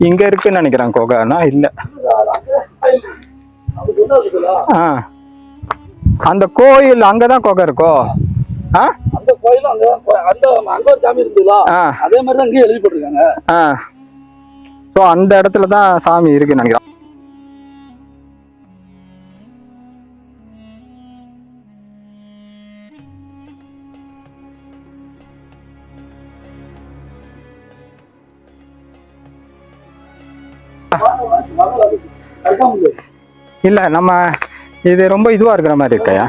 இங்க இருக்குன்னு நினைக்கிறேன் குகைனா? இல்ல. ஆ. அந்த கோயில் அங்கதான் குகை இருக்கோ? ஆ? அந்த கோயிலும் அங்க அந்த அங்க ஒரு சாமி இருந்ததுல அதே மாதிரி தான் இங்கேயும் எழுதி போட்டிருக்காங்க. ஸோ அந்த இடத்துல தான் சாமி இருக்குன்னு நினைக்கிறேன். இல்ல நம்ம இது ரொம்ப இதுவா இருக்கிற மாதிரி இருக்கையா?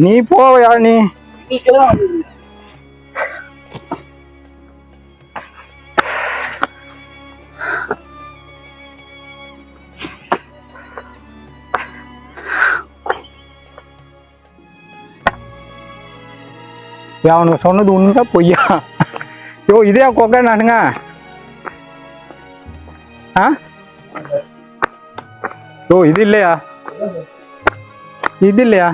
நீ போவையா நீ? அவனுக்கு சொன்னது உண்மையா பொய்யா? யோ இதே கொக்கை நானுங்க யோ இது இல்லையா? இது இல்லையா?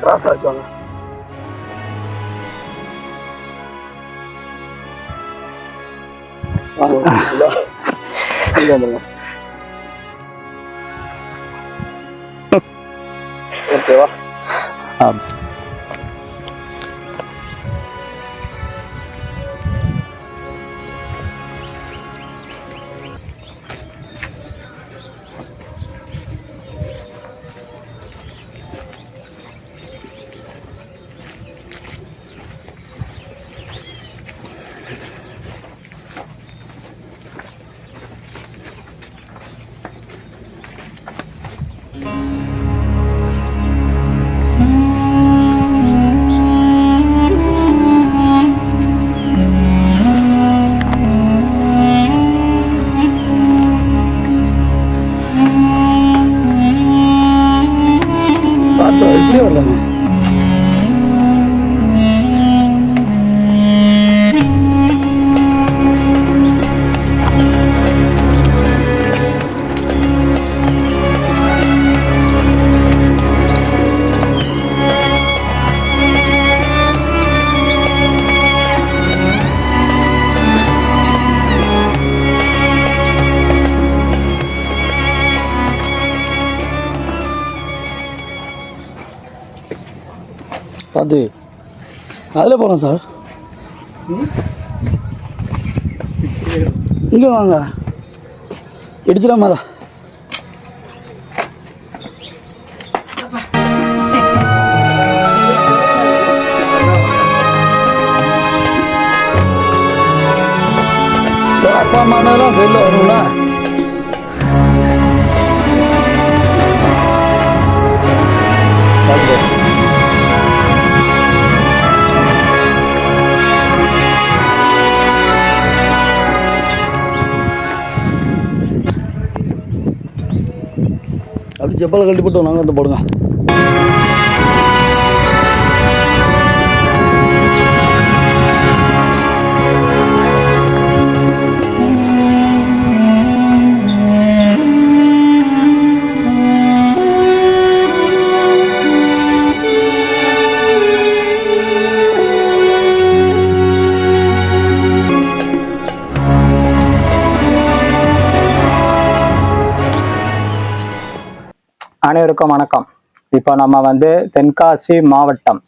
கிராஸ் ஆச்சுவாங்க ஓகேவா பார்த்து அதில் போகலாம் சார். இங்கே வாங்க. இடிச்சிடா மேலே. சார் அப்பா அம்மா மேலாம் சைடில் வரும்ல அப்படி கட்டி போட்டு நாங்கள் வந்து போடுங்க. அனைவருக்கும் வணக்கம். இப்போ நம்ம வந்து தென்காசி மாவட்டம்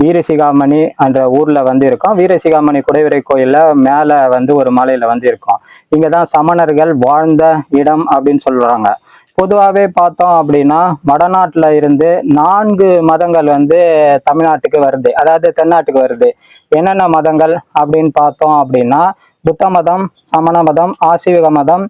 வீரசிகாமணி என்ற ஊர்ல வந்து இருக்கோம். வீரசிகாமணி குடைவரை கோயில்ல மேல வந்து ஒரு மலையில வந்து இருக்கோம். இங்க தான் சமணர்கள் வாழ்ந்த இடம் அப்படின்னு சொல்றாங்க. பொதுவாகவே பார்த்தோம் அப்படின்னா வடநாட்டுல இருந்து நான்கு மதங்கள் வந்து தமிழ்நாட்டுக்கு வருது. அதாவது தென்னாட்டுக்கு வருது. என்னென்ன மதங்கள் அப்படின்னு பார்த்தோம் அப்படின்னா புத்த மதம் சமண மதம் ஆசிவிக மதம்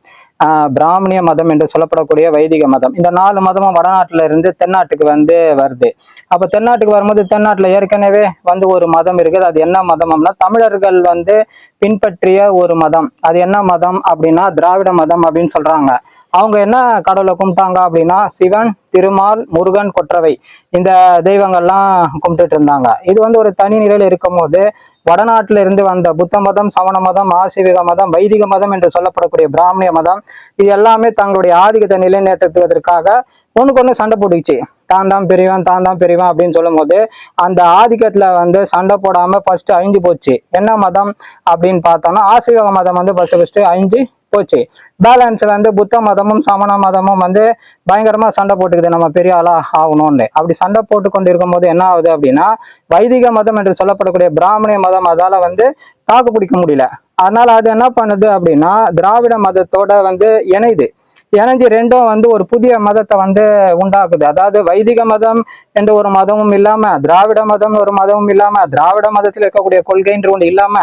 பிராமணிய மதம் என்று சொல்லப்படக்கூடிய வைதிக மதம். இந்த நாலு மதமும் வடநாட்டுல இருந்து தென்னாட்டுக்கு வந்து வருது. அப்ப தென்னாட்டுக்கு வரும்போது தென்னாட்டுல ஏற்கனவே வந்து ஒரு மதம் இருக்குது. அது என்ன மதம் அப்படின்னா தமிழர்கள் வந்து பின்பற்றிய ஒரு மதம். அது என்ன மதம் அப்படின்னா திராவிட மதம் அப்படின்னு சொல்றாங்க. அவங்க என்ன கடவுளை கும்பிட்டாங்க அப்படின்னா சிவன் திருமால் முருகன் கொற்றவை. இந்த தெய்வங்கள்லாம் கும்பிட்டுட்டு இருந்தாங்க. இது வந்து ஒரு தனி நிலையில் இருக்கும் போது வடநாட்டில இருந்து வந்த புத்த மதம் சமண மதம் ஆசிவிக மதம் வைதிக மதம் என்று சொல்லப்படக்கூடிய பிராமணிய மதம் இது எல்லாமே தங்களுடைய ஆதிக்கத்தை நிலைநிறுத்துவதற்காக ஒண்ணுக்கு ஒண்ணு சண்டை போட்டுச்சு தான் தான் பெரியவன் தான் தான் பெரியவன் அப்படின்னு சொல்லும் போது அந்த ஆதிக்கத்துல வந்து சண்டை போடாம ஃபர்ஸ்ட் அழிஞ்சு போச்சு. என்ன மதம் அப்படின்னு பார்த்தோம்னா ஆசிவக மதம் வந்து ஃபர்ஸ்ட் ஃபர்ஸ்ட் அழிஞ்சு போச்சு. பேலன்ஸ் வந்து புத்த மதமும் சமண மதமும் வந்து பயங்கரமா சண்டை போட்டுக்குது. நம்ம பெரிய ஆளா ஆகணும்னு. அப்படி சண்டை போட்டு கொண்டு இருக்கும்போது என்ன ஆகுது அப்படின்னா வைதிக மதம் என்று சொல்லப்படக்கூடிய பிராமணிய மதம் அதால வந்து தாக்கு பிடிக்க முடியல. அதனால அது என்ன பண்ணுது அப்படின்னா திராவிட மதத்தோட வந்து இணையுது இணைஞ்சு ரெண்டும் வந்து ஒரு புதிய மதத்தை வந்து உண்டாக்குது. அதாவது வைதிக மதம் என்ற ஒரு மதமும் இல்லாம திராவிட மதம் ஒரு மதமும் இல்லாம திராவிட மதத்தில் இருக்கக்கூடிய கொள்கைன்ற ஒன்று இல்லாம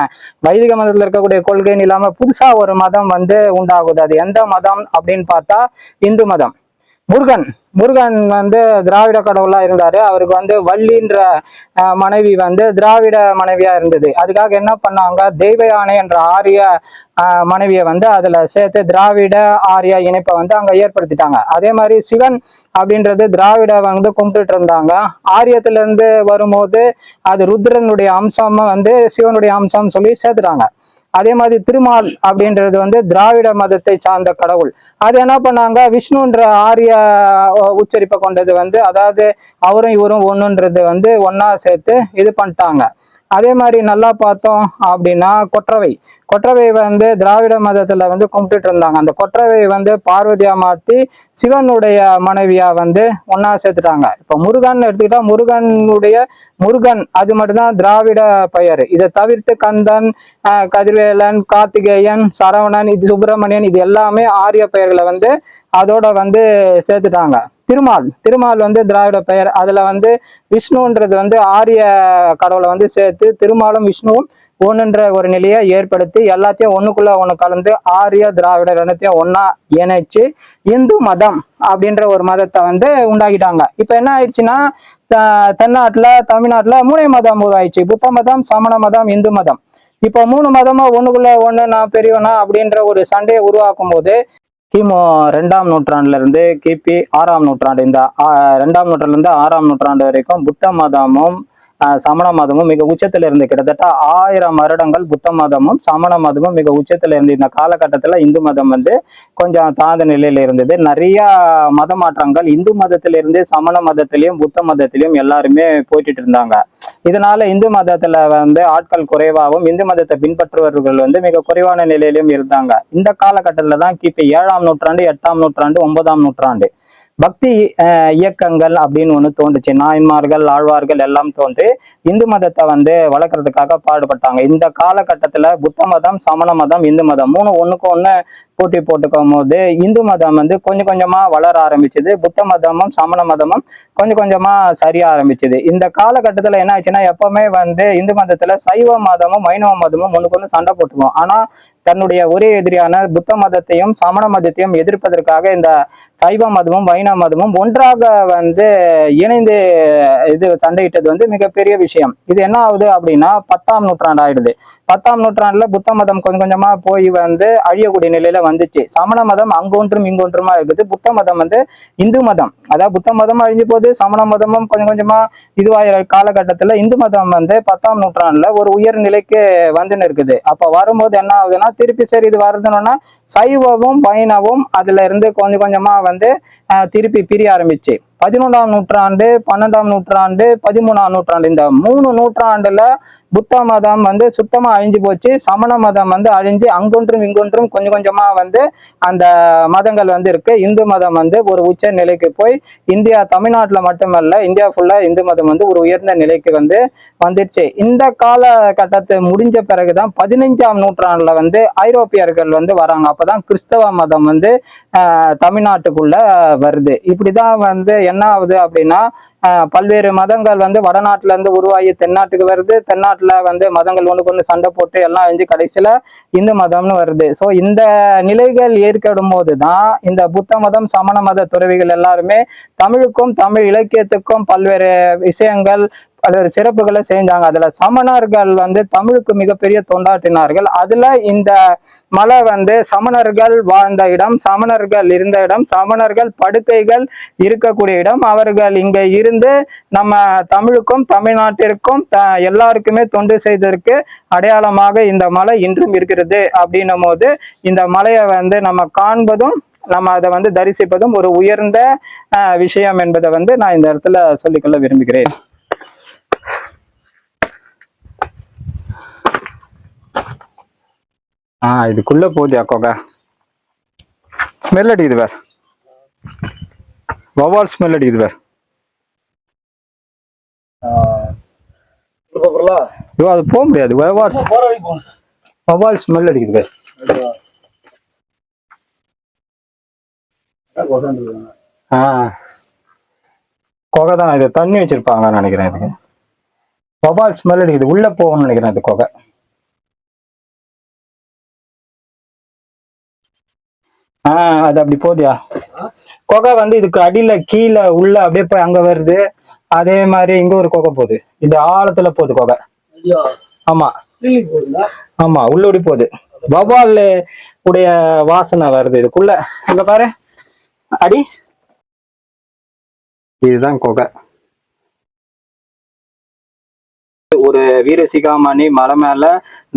வைதிக மதத்தில் இருக்கக்கூடிய கொள்கைன்னு இல்லாம புதுசா ஒரு மதம் வந்து உண்டாகுது. அது எந்த மதம் அப்படின்னு பார்த்தா இந்து மதம். முருகன். முருகன் வந்து திராவிட கடவுளா இருந்தாரு. அவருக்கு வந்து வள்ளின்ற மனைவி வந்து திராவிட மனைவியா இருந்தது. அதுக்காக என்ன பண்ணாங்க? தெய்வ யானை என்ற ஆரிய மனைவியை வந்து அதுல சேர்த்து திராவிட ஆரிய இணைப்பை வந்து அங்க ஏற்படுத்திட்டாங்க. அதே மாதிரி சிவன் அப்படின்றது திராவிட வந்து கும்பிட்டுட்டு இருந்தாங்க. ஆரியத்துல இருந்து வரும்போது அது ருத்ரனுடைய அம்சமாக வந்து சிவனுடைய அம்சம்னு சொல்லி சேர்த்துட்டாங்க. அதே மாதிரி திருமால் அப்படின்றது வந்து திராவிட மதத்தை சார்ந்த கடவுள். அது என்ன பண்ணாங்க? விஷ்ணுன்ற ஆரிய உச்சரிப்பை கொண்டது வந்து அதாவது அவரும் இவரும் ஒண்ணுன்றது வந்து ஒன்னா சேர்த்து இது பண்ணிட்டாங்க. அதே மாதிரி நல்லா பார்த்தோம் அப்படின்னா கொற்றவை. கொற்றவை வந்து திராவிட மதத்துல வந்து கும்பிட்டுட்டு இருந்தாங்க. அந்த கொற்றவை வந்து பார்வதியா மாத்தி சிவனுடைய மனைவியா வந்து ஒன்னா சேர்த்துட்டாங்க. இப்ப முருகன் எடுத்துக்கிட்டா முருகனுடைய முருகன் அது மட்டும்தான் திராவிட பெயர். இதை தவிர்த்து கந்தன் கதிர்வேலன் கார்த்திகேயன் சரவணன் இது சுப்பிரமணியன் இது எல்லாமே ஆரிய பெயர்களை வந்து அதோட வந்து சேர்த்துட்டாங்க. திருமால். திருமால் வந்து திராவிட பெயர். அதுல வந்து விஷ்ணுன்றது வந்து ஆரிய கடவுளை வந்து சேர்த்து திருமாலும் விஷ்ணுவும் ஒண்ணுன்ற ஒரு நிலையை ஏற்படுத்தி எல்லாத்தையும் ஒண்ணுக்குள்ள ஒன்று கலந்து ஆரிய திராவிட ரெண்டத்தையும் ஒன்னா இணைச்சு இந்து மதம் அப்படின்ற ஒரு மதத்தை வந்து உண்டாக்கிட்டாங்க. இப்ப என்ன ஆயிடுச்சுன்னா தென்னாட்டில் தென்னாட்டுல தமிழ்நாட்டுல மதம் உருவாயிடுச்சு. புத்த மதம் சமண மதம் இந்து மதம். இப்போ மூணு மதமா ஒண்ணுக்குள்ள ஒண்ணு நான் பெரியவனா அப்படின்ற ஒரு சண்டையை உருவாக்கும் போது கிமு ரெண்டாம் நூற்றாண்டுல இருந்து கிபி ஆறாம் நூற்றாண்டு இந்த ரெண்டாம் நூற்றாண்டுல இருந்து ஆறாம் நூற்றாண்டு வரைக்கும் புத்த மதமும் சமண மதமும் மிக உச்சத்துல இருந்து கிட்டத்தட்ட ஆயிரம் வருடங்கள் புத்த மதமும் சமண மதமும் மிக உச்சத்துல இருந்து இந்த காலகட்டத்துல இந்து மதம் வந்து கொஞ்சம் தாழ்ந்த நிலையில இருந்தது. நிறைய மத மாற்றங்கள் இந்து மதத்திலிருந்து சமண மதத்திலையும் புத்த மதத்திலையும் எல்லாருமே போயிட்டு இருந்தாங்க. இதனால இந்து மதத்துல வந்து ஆட்கள் குறைவாகவும் இந்து மதத்தை பின்பற்றுபவர்கள் வந்து மிக குறைவான நிலையிலும் இருந்தாங்க. இந்த காலகட்டத்துல தான் கிபி ஏழாம் நூற்றாண்டு எட்டாம் நூற்றாண்டு ஒன்பதாம் நூற்றாண்டு. பக்தி அஹ், இயக்கங்கள் அப்படின்னு ஒன்று தோன்றுச்சு. நாயன்மார்கள் ஆழ்வார்கள் எல்லாம் தோன்றி இந்து மதத்தை வந்து வளர்க்கறதுக்காக பாடுபட்டாங்க. இந்த காலகட்டத்தில் புத்த மதம் சமண மதம் இந்து மதம் மூணு ஒன்றுக்கு ஒண்ணு போட்டி போட்டுக்கும் போது இந்து மதம் வந்து கொஞ்சம் கொஞ்சமா வளர ஆரம்பிச்சது. புத்த மதமும் சமண மதமும் கொஞ்சம் கொஞ்சமா சரிய ஆரம்பிச்சது. இந்த காலகட்டத்தில் என்ன ஆச்சுன்னா எப்பவுமே வந்து இந்து மதத்தில் சைவ மதமும் வைணவ மதமும் ஒன்றுக்கு ஒன்று சண்டை போட்டுக்கும். ஆனா தன்னுடைய ஒரே எதிரியான புத்த மதத்தையும் சமண மதத்தையும் எதிர்ப்பதற்காக இந்த சைவ மதமும் வைணவ மதமும் ஒன்றாக வந்து இணைந்து இது சண்டையிட்டது வந்து மிகப்பெரிய விஷயம். இது என்ன ஆகுது அப்படின்னா பத்தாம் நூற்றாண்டு ஆயிடுது. பத்தாம் நூற்றாண்டுல புத்த மதம் கொஞ்சம் கொஞ்சமா போய் வந்து அழியக்கூடிய நிலையில வந்துச்சு. சமண மதம் அங்கொன்றும் இங்கொன்றுமா இருக்குது. புத்த மதம் வந்து இந்து மதம். அதாவது புத்த மதம் அழிஞ்சு போது சமண மதமும் கொஞ்சம் கொஞ்சமா இதுவாகிற காலகட்டத்துல இந்து மதம் வந்து பத்தாம் நூற்றாண்டுல ஒரு உயர் நிலைக்கு வந்துன்னு இருக்குது அப்ப வரும்போது என்ன ஆகுதுன்னா திருப்பி சரி இது வருதுன்னா சைவமும் வைணவும் அதுல இருந்து கொஞ்சம் கொஞ்சமா வந்து திருப்பி பிரிய ஆரம்பிச்சு. பதினொன்றாம் நூற்றாண்டு பன்னெண்டாம் நூற்றாண்டு பதிமூணாம் நூற்றாண்டு. இந்த மூணு நூற்றாண்டுல புத்த மதம் வந்து சுத்தமா அழிஞ்சு போச்சு. சமண மதம் வந்து அழிஞ்சு அங்கொன்றும் இங்கொன்றும் கொஞ்சம் கொஞ்சமா வந்து அந்த மதங்கள் வந்து இருக்கு. இந்து மதம் வந்து ஒரு உச்ச நிலைக்கு போய் இந்தியா தமிழ்நாட்டுல மட்டுமல்ல இந்தியா ஃபுல்லா இந்து மதம் வந்து ஒரு உயர்ந்த நிலைக்கு வந்து வந்துடுச்சு. இந்த காலகட்டத்தை முடிஞ்ச பிறகுதான் பதினைஞ்சாம் நூற்றாண்டுல வந்து ஐரோப்பியர்கள் வந்து வராங்க. அப்பதான் கிறிஸ்தவ மதம் வந்து தமிழ்நாட்டுக்குள்ள வருது. இப்படிதான் வந்து என்ன ஆகுது அப்படின்னா பல்வேறு மதங்கள் வந்து வடநாட்டுல இருந்து உருவாகி தென்னாட்டுக்கு வருது. தென்னாட்டுல வந்து மதங்கள் ஒன்று கொண்டு சண்டை போட்டு எல்லாம் அழிஞ்சு கடைசியில இந்து மதம்னு வருது. ஸோ இந்த நிலைகள் ஏற்படும் போதுதான் இந்த புத்த மதம் சமண மத துறவிகள் எல்லாருமே தமிழுக்கும் தமிழ் இலக்கியத்துக்கும் பல்வேறு விஷயங்கள் பல்வேறு சிறப்புகளை செஞ்சாங்க. அதுல சமணர்கள் வந்து தமிழுக்கு மிகப்பெரிய தொண்டாற்றினார்கள். அதுல இந்த மலை வந்து சமணர்கள் வாழ்ந்த இடம் சமணர்கள் இருந்த இடம் சமணர்கள் படுக்கைகள் இருக்கக்கூடிய இடம். அவர்கள் இங்க இருந்து நம்ம தமிழுக்கும் தமிழ்நாட்டிற்கும் எல்லாருக்குமே தொண்டு செய்ததற்கு அடையாளமாக இந்த மலை இன்றும் இருக்கிறது அப்படின்னும் போது இந்த மலையை வந்து நம்ம காண்பதும் நம்ம அதை வந்து தரிசிப்பதும் ஒரு உயர்ந்த விஷயம் என்பதை வந்து நான் இந்த இடத்துல சொல்லிக்கொள்ள விரும்புகிறேன். ஆ இதுக்குள்ள போதியா கொகை. ஸ்மெல் அடிக்குது வேற வவால் ஸ்மெல் அடிக்குது வேற போகிறல ஐயோ அது போக முடியாது. வவால் வவால் ஸ்மெல் அடிக்குது வேற ஆ. கொகை தான் இது தண்ணி வச்சிருப்பாங்கன்னு நினைக்கிறேன் இதுக்கு. வவால் ஸ்மெல் அடிக்குது. உள்ள போகும்னு நினைக்கிறேன் இது கொகை. ஆ அது அப்படி போதியா கொகை வந்து இதுக்கு அடியில கீழே உள்ள அப்படியே போய் அங்க வருது. அதே மாதிரி இங்க ஒரு கொகை போகுது. இது ஆழத்துல போகுது கொகை. ஐயா. ஆமா. ஆமா உள்ளோடி போகுது. வவால் உடைய வாசனை வருது இதுக்குள்ள. இங்க பாரு. அடி. இதுதான் கொகை. ஒரு வீரசிகாமணி மலை மேல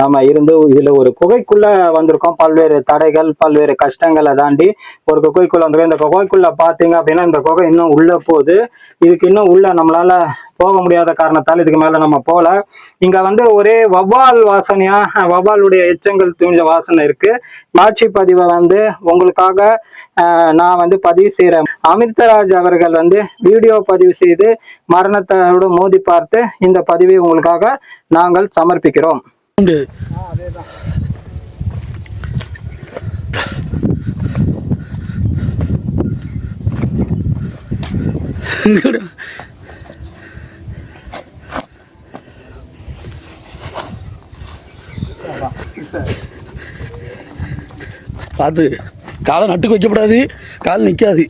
நம்ம இருந்து இதுல ஒரு குகைக்குள்ள வந்திருக்கோம். பல்வேறு தடைகள் பல்வேறு கஷ்டங்களை தாண்டி ஒரு குகைக்குள்ள வந்திருக்கோம். இந்த குகைக்குள்ள பாத்தீங்க அப்படின்னா இந்த குகை இன்னும் உள்ள போகுது. இதுக்கு இன்னும் உள்ள நம்மளால போக முடியாத காரணத்தால் இதுக்கு மேல நம்ம போல இங்க வந்து ஒரே வவ்வால் வாசனையா வவ்வாலுடைய எச்சங்கள் தூஞ்ச வாசனை இருக்கு. காட்சி பதிவை வந்து உங்களுக்காக நான் வந்து பதிவு செய்யறேன் அமிர்தராஜ் அவர்கள் வந்து வீடியோ பதிவு செய்து மரணத்தோடு மோதி பார்த்து இந்த பதிவை உங்களுக்காக நாங்கள் சமர்ப்பிக்கிறோம். முடியாது பார்த்து காலை நட்டுக்கு வைக்கப்படாது. கால் நிற்காது